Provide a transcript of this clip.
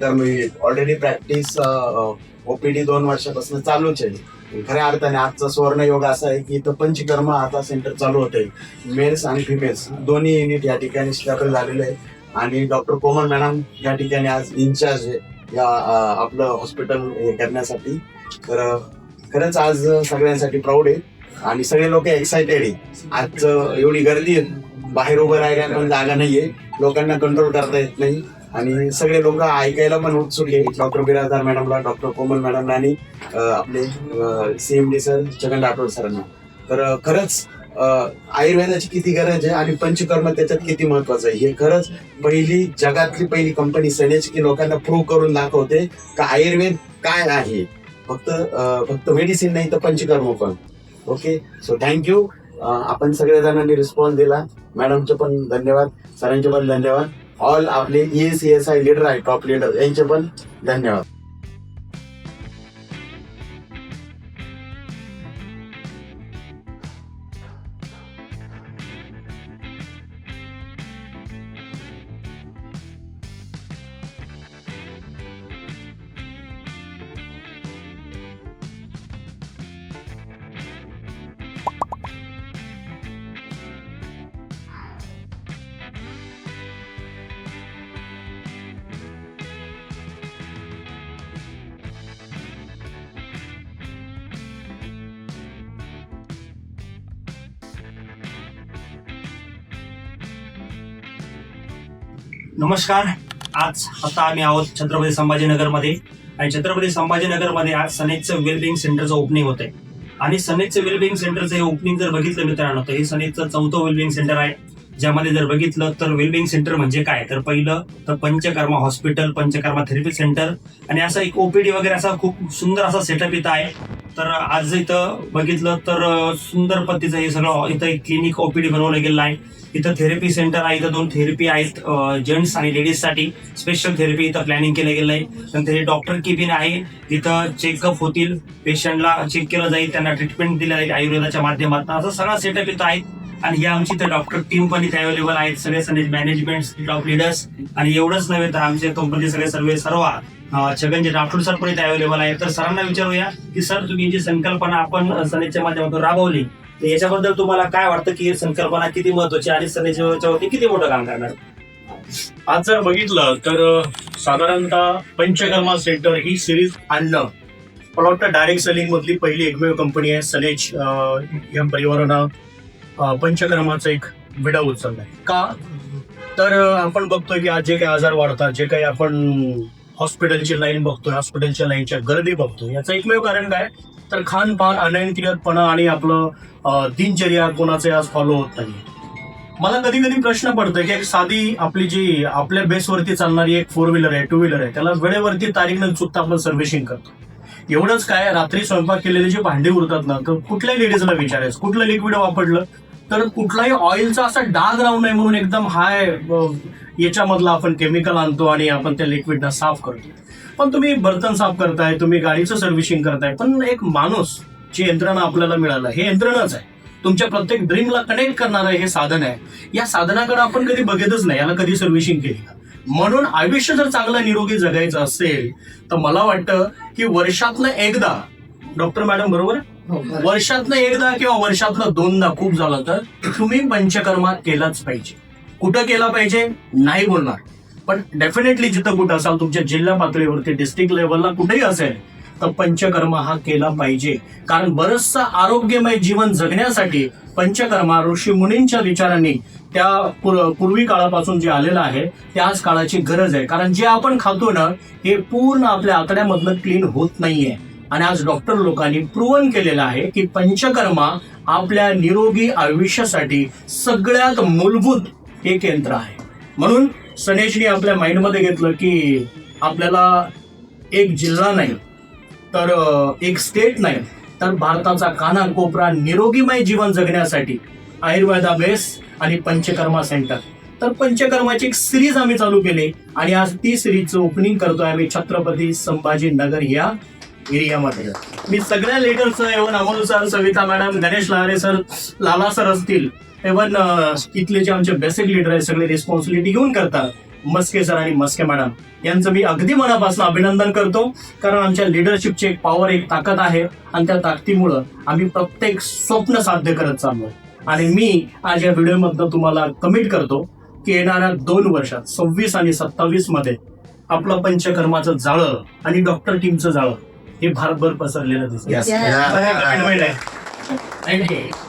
तर मी already practice OPD दोन वर्षापासून चालूच आहे. खऱ्या अर्थाने आजचा सुवर्ण योग असा आहे की इथं पंचकर्म आता सेंटर चालू होते मेल्स आणि फिमेल्स दोन्ही युनिट या ठिकाणी स्टॅबल झालेले आहे. आणि डॉक्टर कोमल मॅडम या ठिकाणी आज इन्चार्ज आहे. या आपलं हॉस्पिटल हे करण्यासाठी. तर खरंच आज सगळ्यांसाठी प्राऊड आहे. आणि सगळे लोक एक्साइटेड आहे. आज एवढी गर्दी आहे. बाहेर उभं राहायला पण जागा नाहीये. लोकांना कंट्रोल करता येत नाही. आणि सगळे लोक ऐकायला पण उत्सुक आहे. डॉक्टर बिराजदार मॅडमला डॉक्टर कोमल मॅडमला आणि आपले C M CMD sir Chhagan Rathod सरांना. तर खरंच आयुर्वेदाची किती गरज आहे आणि पंचकर्म त्याच्यात किती महत्वाचं आहे? हे खरंच पहिली जगातली पहिली कंपनी सनेज की लोकांना प्रूव्ह करून दाखवते का आयुर्वेद काय आहे. फक्त फक्त मेडिसिन नाही तर पंचकर्म पण. ओके? सो थँक्यू आपण सगळ्या जणांनी रिस्पॉन्स दिला. मॅडमचे पण धन्यवाद. सरांचे पण धन्यवाद. ऑल आपले E E C S I leader आहे टॉप लिडर यांचे पण धन्यवाद. नमस्कार. आज आता आम्ही आहोत छत्रपती संभाजीनगरमध्ये. आणि छत्रपती संभाजीनगरमध्ये आज सनेजचं वेलबिंग सेंटरचं ओपनिंग होतंय. आणि सनेजचं वेलबिंग सेंटरचं हे ओपनिंग जर बघितलं मित्रांनो तर हे सनेजचं चौथं वेलबिंग सेंटर आहे. ज्यामध्ये जर बघितलं तर वेलबिंग सेंटर म्हणजे काय? तर पहिलं तर panchakarma hospital panchakarma therapy centre आणि असा एक ओपीडी वगैरे असा खूप सुंदर असा सेटअप इथं आहे. तर आज इथं बघितलं तर सुंदर पद्धतीचं हे सगळं इथं एक क्लिनिक ओपीडी बनवलं गेलेलं आहे. इथं थेरपी सेंटर आहे इथं दोन थेरपी आहेत जेंट्स आणि लेडीजसाठी. स्पेशल थेरपी इथं प्लॅनिंग केलं गेलं आहे नंतर हे डॉक्टर केबिन आहे इथं चेकअप होतील. पेशंटला चेक केलं जाईल त्यांना ट्रीटमेंट दिलं जाईल आयुर्वेदाच्या माध्यमातून. असं सगळा सेटअप इथं आहे आणि ही आमची इथं डॉक्टर टीम पण इथे अवेलेबल आहेत. सगळे सगळे मॅनेजमेंट टॉप लिडर्स आणि एवढंच नव्हे तर आमचे कंपनी सगळे सर्व सर्व छगनजी राठोड सर पण इथे अवेलेबल आहे. तर सरांना विचारूया की सर तुम्ही जी संकल्पना आपण सनेजच्या माध्यमातून राबवली तर याच्याबद्दल तुम्हाला काय वाटतं की ही संकल्पना किती महत्वाची आणि सनेजच्या वरती किती मोठं काम करणार? आज जर बघितलं तर साधारणतः पंचकर्मा सेंटर ही सिरीज आणणं. मला वाटतं डायरेक्ट सेलिंग मधली पहिली एकमेव कंपनी आहे सनेज या परिवारानं पंचकर्माचं एक विडा आहे का? तर आपण बघतोय की आज जे काही आजार वाढतात जे काही आपण हॉस्पिटलची लाईन बघतोय हॉस्पिटलच्या लाईनच्या गर्दी बघतोय याचं एकमेव कारण काय? तर खानपान अनियंत्रितपणा आणि आपलं दिनचर्या कोणाचे आज फॉलो होत नाही मला कधी कधी प्रश्न पडतो की एक साधी आपली जी आपल्या बेसवरती चालणारी एक फोर व्हीलर आहे टू व्हीलर आहे त्याला वेळेवरती तारीख न चुकता आपण सर्व्हिसिंग करतो. एवढंच काय रात्री स्वयंपाक केलेले जे भांडी उरतात ना तर कुठल्याही लेडीजला विचारायचं कुठलं लिक्विड वापरलं तर कुठलाही ऑइलचा असा डाग राहू नये म्हणून एकदम हाय याच्यामधला आपण केमिकल आणतो आणि आपण त्या लिक्विडला साफ करतो. पण तुम्ही बर्तन साफ करताय तुम्ही गाडीचं सर्व्हिसिंग करताय पण एक माणूस जी यंत्रणा आपल्याला मिळालं हे यंत्रणच आहे. तुमच्या प्रत्येक ड्रीमला कनेक्ट करणारं हे साधन आहे. या साधनाकडे आपण कधी बघतच नाही याला कधी सर्व्हिसिंग केली म्हणून आयुष्य जर चांगलं निरोगी जगायचं असेल तर मला वाटतं की वर्षातलं एकदा डॉक्टर मॅडम बरोबर? हो, वर्षातनं एकदा किंवा वर्षातनं दोनदा खूप झालं तर तुम्ही पंचकर्मा केलाच पाहिजे. कुठं केला पाहिजे? नाही बोलणार. पण डेफिनेटली जिथं कुठं असाल तुमच्या जिल्हा पातळीवरती डिस्ट्रिक्ट लेवलला कुठेही असेल तर पंचकर्मा हा केला पाहिजे. कारण बरचसा आरोग्यमय जीवन जगण्यासाठी पंचकर्मा ऋषी मुनींच्या विचारांनी त्या पूर्वी काळापासून जे आलेलं आहे त्याच काळाची गरज आहे. कारण जे आपण खातो ना हे पूर्ण आपल्या आतड्यामधनं क्लीन होत नाहीये. आणि आज डॉक्टर लोकांनी प्रूवन केलेलं आहे की पंचकर्मा आपल्या निरोगी आयुष्यासाठी सगळ्यात मूलभूत एक यंत्र आहे. म्हणून सनेशनी आपल्या माइंडमध्ये घेतलं की आपल्याला एक जिल्हा नाही तर एक स्टेट नाही तर भारताचा काना कोपरा निरोगीमय जीवन जगण्यासाठी आयुर्वेदा बेस आणि पंचकर्मा सेंटर. तर पंचकर्माची एक सिरीज आम्ही चालू केली आणि आज ती सिरीजचं ओपनिंग करतोय आम्ही छत्रपती संभाजी नगर या एरियामध्ये. मी सगळ्या leaders A1 Amol sir Savita madam Ganesh Lahare sir Lala sir असतील एवन इथले जे आमचे बेसिक लीडर आहेत सगळे रिस्पॉन्सिबिलिटी घेऊन करतात मस्के सर आणि मस्के मॅडम. यांचं मी अगदी मनापासून अभिनंदन करतो कारण आमच्या लिडरशिपची एक पॉवर एक ताकद आहे आणि त्या ताकदीमुळं आम्ही प्रत्येक स्वप्न साध्य करत चाललो आणि मी आज या व्हिडिओमधनं तुम्हाला कमिट करतो की येणाऱ्या दोन वर्षात सव्वीस आणि सत्तावीसमध्ये आपलं पंचकर्माचं जाळं आणि डॉक्टर टीमचं जाळं हे भारतभर पसरलेलं दिसतं Yes. Yeah. commitment आहे.